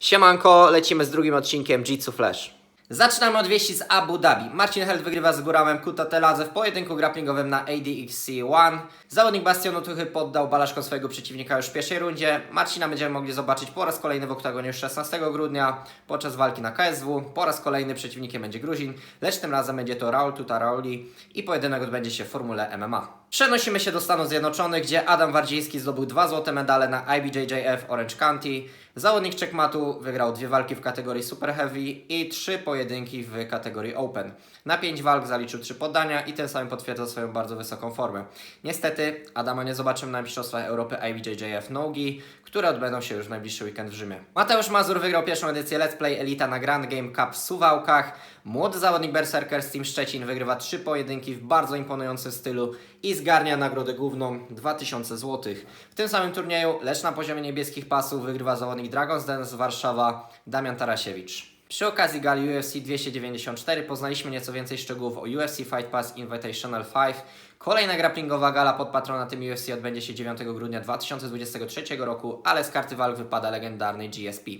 Siemanko, lecimy z drugim odcinkiem Jitsu Flash. Zaczynamy od wieści z Abu Dhabi. Marcin Held wygrywa z Guramem Kutateladze w pojedynku grapplingowym na ADXC1. Zawodnik Bastionu Tuchy poddał balaszko swojego przeciwnika już w pierwszej rundzie. Marcina będziemy mogli zobaczyć po raz kolejny w oktagonie już 16 grudnia podczas walki na KSW. Po raz kolejny przeciwnikiem będzie Gruzin, lecz tym razem będzie to Raul Tutarauli i pojedynek odbędzie się w formule MMA. Przenosimy się do Stanów Zjednoczonych, gdzie Adam Wardziński zdobył dwa złote medale na IBJJF Orange County. Zawodnik Checkmatu wygrał dwie walki w kategorii Super Heavy i trzy pojedynki w kategorii Open. Na pięć walk zaliczył trzy poddania i tym samym potwierdza swoją bardzo wysoką formę. Niestety Adama nie zobaczymy na Mistrzostwach Europy IBJJF Nogi, które odbędą się już w najbliższy weekend w Rzymie. Mateusz Mazur wygrał pierwszą edycję Let's Play Elita na Grand Game Cup w Suwałkach. Młody zawodnik Berserker z Team Szczecin wygrywa trzy pojedynki w bardzo imponującym stylu i zgarnia nagrodę główną 2000 zł. W tym samym turnieju, lecz na poziomie niebieskich pasów, wygrywa zawodnik Dragons Den z Warszawa Damian Tarasiewicz. Przy okazji gali UFC 294 poznaliśmy nieco więcej szczegółów o UFC Fight Pass Invitational 5. Kolejna grapplingowa gala pod patronatem UFC odbędzie się 9 grudnia 2023 roku, ale z karty walk wypada legendarny GSP.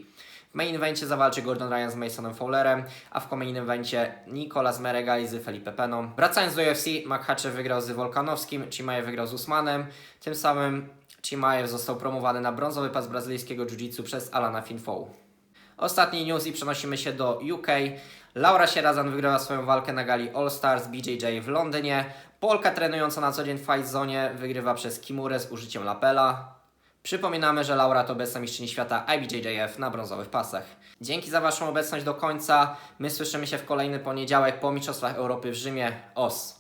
W main evencie zawalczy Gordon Ryan z Masonem Fowlerem, a w co-main evencie Nicolas Meregali z Felipe Peną. Wracając do UFC, Makhachev wygrał z Volkanowskim, Chimaev wygrał z Usmanem. Tym samym Chimaev został promowany na brązowy pas brazylijskiego jiu-jitsu przez Alana Finfow. Ostatni news i przenosimy się do UK. Laura Sierazan wygrała swoją walkę na gali All Stars BJJ w Londynie. Polka trenująca na co dzień w Fight Zone wygrywa przez Kimurę z użyciem lapela. Przypominamy, że Laura to obecna mistrzyni świata IBJJF na brązowych pasach. Dzięki za Waszą obecność do końca. My słyszymy się w kolejny poniedziałek po Mistrzostwach Europy w Rzymie. OS!